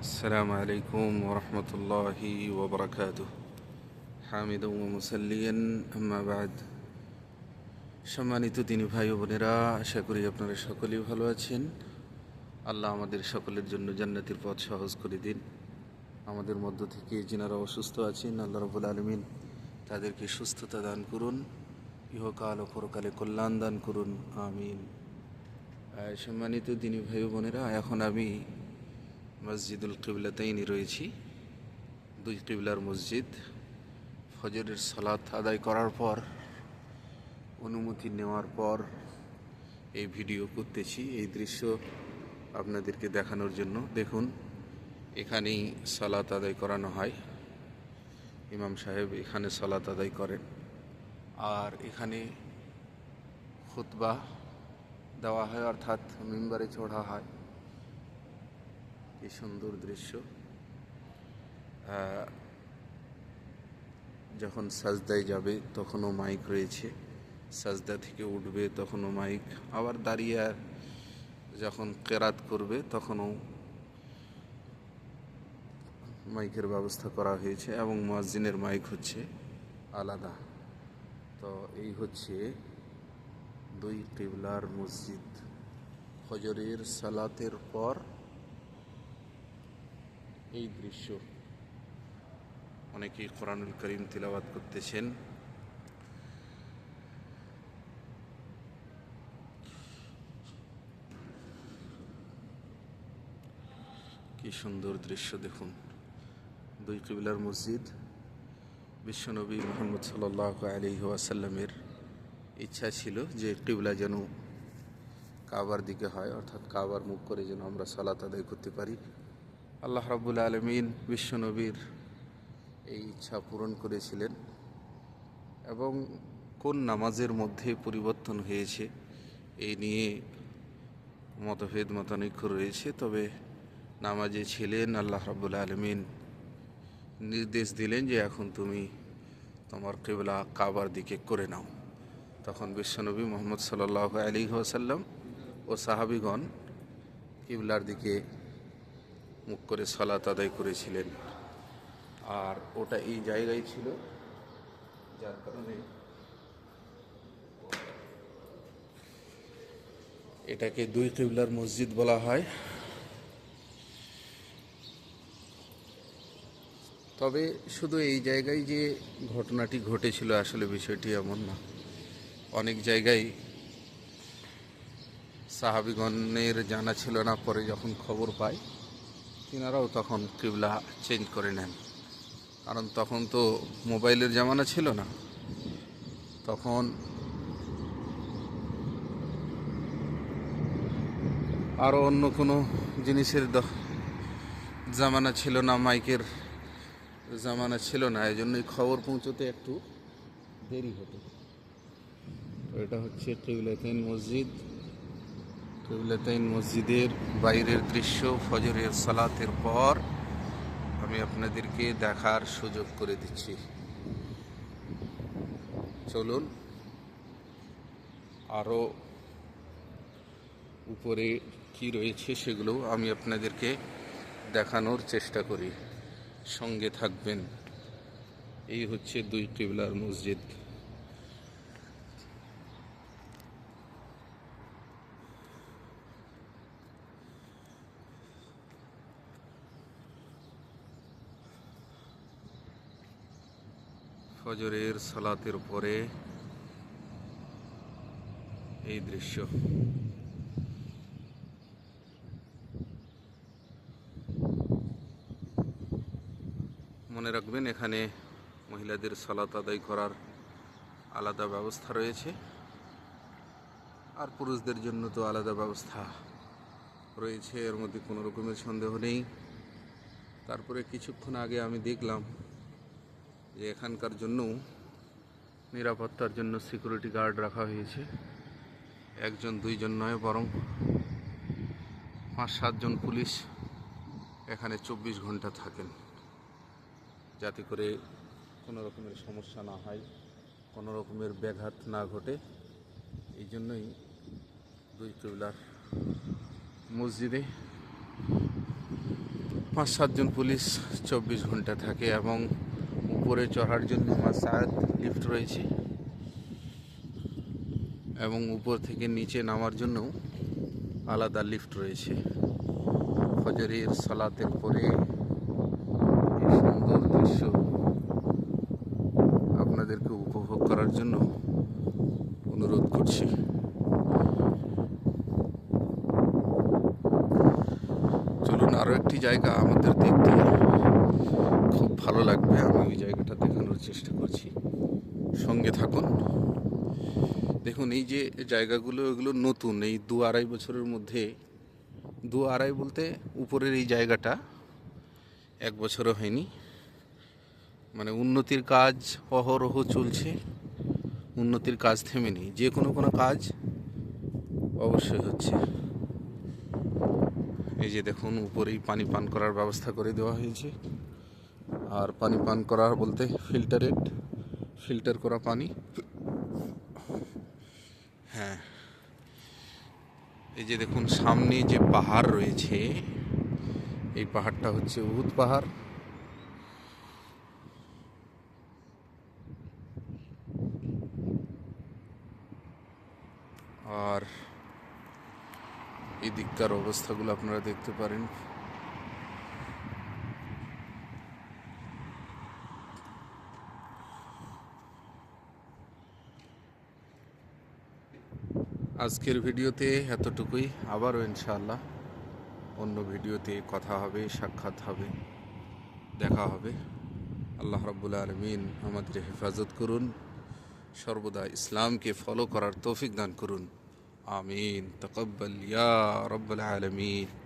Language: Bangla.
السلام عليكم ورحمة الله وبركاته حامدا ومسليا أما بعد সম্মানিত তিনি ভাই ও বোনেরা আশা করি আপনারা সকলেই ভালো আছেন আল্লাহ আমাদের সকলের জন্য জান্নাতের পথ সহজ করে দিন আমাদের মধ্য থেকে যিনারা অসুস্থ আছেন আল্লাহ রবুল আলমিন তাদেরকে সুস্থতা দান করুন ইহকাল ও পরকালে কল্যাণ দান করুন আমিন আহ, সম্মানিত দিনী ভাই ও বোনেরা এখন আমি মসজিদুল কিবলাতাইনি রয়েছি। দুই কিবলার মসজিদ। ফজরের সালাত আদায় করার পর, অনুমতি নেওয়ার পর এই ভিডিও করতেছি, এই দৃশ্য আপনাদেরকে দেখানোর জন্য। দেখুন, এখানেই সালাত আদায় করানো হয়। ইমাম সাহেব এখানে সালাত আদায় করেন। আর এখানে খুতবা দেওয়া হয়, অর্থাৎ মেম্বারে চড়া হয়। কি সুন্দর দৃশ্য। যখন সাজদায় যাবে তখনও মাইক রয়েছে। সাজদা থেকে উঠবে তখনও মাইক আবার দাঁড়িয়ে যখন কেরাত করবে তখনও মাইকের ব্যবস্থা করা হয়েছে এবং মসজিদের মাইক হচ্ছে আলাদা। তো এই হচ্ছে দুই কিবলার মসজিদ। ফজরের সালাতের পর এই দৃশ্য। অনেকেই কোরআনুল করিম তিলাবাত করতেছেন। কি সুন্দর দৃশ্য দেখুন। দুই কিবিলার মসজিদ বিশ্বনবী মোহাম্মদ সাল্লাহ আলি ওয়াসাল্লামের ইচ্ছা ছিল যে কিবলা যেন কাবার দিকে হয়, অর্থাৎ কাবার মুখ করে যেন আমরা সালাত আদায় করতে পারি। আল্লাহ রাবুল আলমিন বিশ্বনবীর এই ইচ্ছা পূরণ করেছিলেন এবং কোন নামাজের মধ্যে পরিবর্তন হয়েছে এই নিয়ে মতভেদ মতানৈক্য রয়েছে, তবে নামাজে ছিলেন আল্লাহ রাবুল আলমিন। নির্দেশ দিলেন যে এখন তুমি তোমার কেবলা কাবার দিকে করে নাও। তখন বিশ্বনবী মোহাম্মদ সাল্লাহ আলী ওসাল্লাম ও সাহাবিগণ কিবলার দিকে মুখ করে সলাত আদায় করেছিলেন। আর ওটা এই জায়গায় ছিল, যার কারণে এটাকে দুই কিবলার মসজিদ বলা হয়। তবে শুধু এই জায়গায় যে ঘটনাটি ঘটেছিল, আসলে বিষয়টি এমন না। অনেক জায়গায় সাহাবিগণের জানা ছিল না, পরে যখন খবর পায় তিনারাও তখন কিবলা চেঞ্জ করে নেন। কারণ তখন তো মোবাইলের জামানা ছিল না। তখন আরও অন্য কোনো জিনিসের জামানা ছিল না, মাইকের জামানা ছিল না। এই জন্যই খবর পৌঁছতে একটু দেরি হতো। এটা হচ্ছে টিউলাতাইন মসজিদ। মসজিদের বাইরের দৃশ্য ফজরের সালাতের পর আমি আপনাদেরকে দেখার সুযোগ করে দিচ্ছি। চলুন আরও উপরে কি রয়েছে সেগুলো আমি আপনাদেরকে দেখানোর চেষ্টা করি। সঙ্গে থাকবেন। এই হচ্ছে দুই কিবলার মসজিদ। ফজরের সালাতের পরে এই দৃশ্য। মনে রাখবেন, এখানে মহিলাদের সালাত আদায় করার আলাদা ব্যবস্থা রয়েছে, আর পুরুষদের জন্য তো আলাদা ব্যবস্থা রয়েছে, এর মধ্যে কোনো রকমের সন্দেহ নেই। তারপরে কিছুক্ষণ আগে আমি দেখলাম যে এখানকার জন্য নিরাপত্তার জন্য সিকিউরিটি গার্ড রাখা হয়েছে। একজন, দুইজন নয়, বরং পাঁচ, সাতজন পুলিশ এখানে চব্বিশ ঘণ্টা থাকেন। যাতে করে কোনো রকমের সমস্যা না হয়, কোনো রকমের ব্যাঘাত না ঘটে। এই জন্যই দুই কিবলার মসজিদে পাঁচ, সাতজন পুলিশ চব্বিশ ঘণ্টা থাকে এবং উপরে চড়ার জন্য মাসাদ লিফট রয়েছে। এবং উপর থেকে নিচে নামার জন্য আলাদা লিফট রয়েছে। ফজরের সালাতের পরে সুন্দর দৃশ্য আপনাদেরকে উপভোগ করার জন্য অনুরোধ করছি। চলুন আরও একটি জায়গা আমাদের দেখতে। খুব ভালো লাগবে। আমি ওই জায়গাটা দেখানোর চেষ্টা করছি। সঙ্গে থাকুন। দেখুন, এই যে জায়গাগুলো, এগুলো নতুন। এই দু আড়াই বছরের মধ্যে, দু আড়াই বলতে উপরের এই জায়গাটা এক বছরও হয়নি। মানে উন্নতির কাজ অহরহ চলছে। উন্নতির কাজ থেমেনি যে কোনো কোনো কাজ অবশ্যই হচ্ছে। এই যে দেখুন, উপরেই পানি পান করার ব্যবস্থা করে দেওয়া হয়েছে। আর পানি পান করা বলতে ফিল্টারেড, ফিল্টার করা পানি। হ্যাঁ। এই যে দেখুন, সামনে যে পাহাড় রয়েছে, এই পাহাড়টা হচ্ছে উহুদ পাহাড়। আর এই দিককার অবস্থাগুলো আপনারা দেখতে পারেন। আজকের ভিডিওতে এতটুকুই। আবারও ইনশাআল্লাহ অন্য ভিডিওতে কথা হবে, সাক্ষাৎ হবে, দেখা হবে। আল্লাহ রাব্বুল আলমিন আমাদের হেফাজত করুন, সর্বদা ইসলামকে ফলো করার তৌফিক দান করুন। আমিন। তকব্বাল ইয়া রব্বুল আলমিন।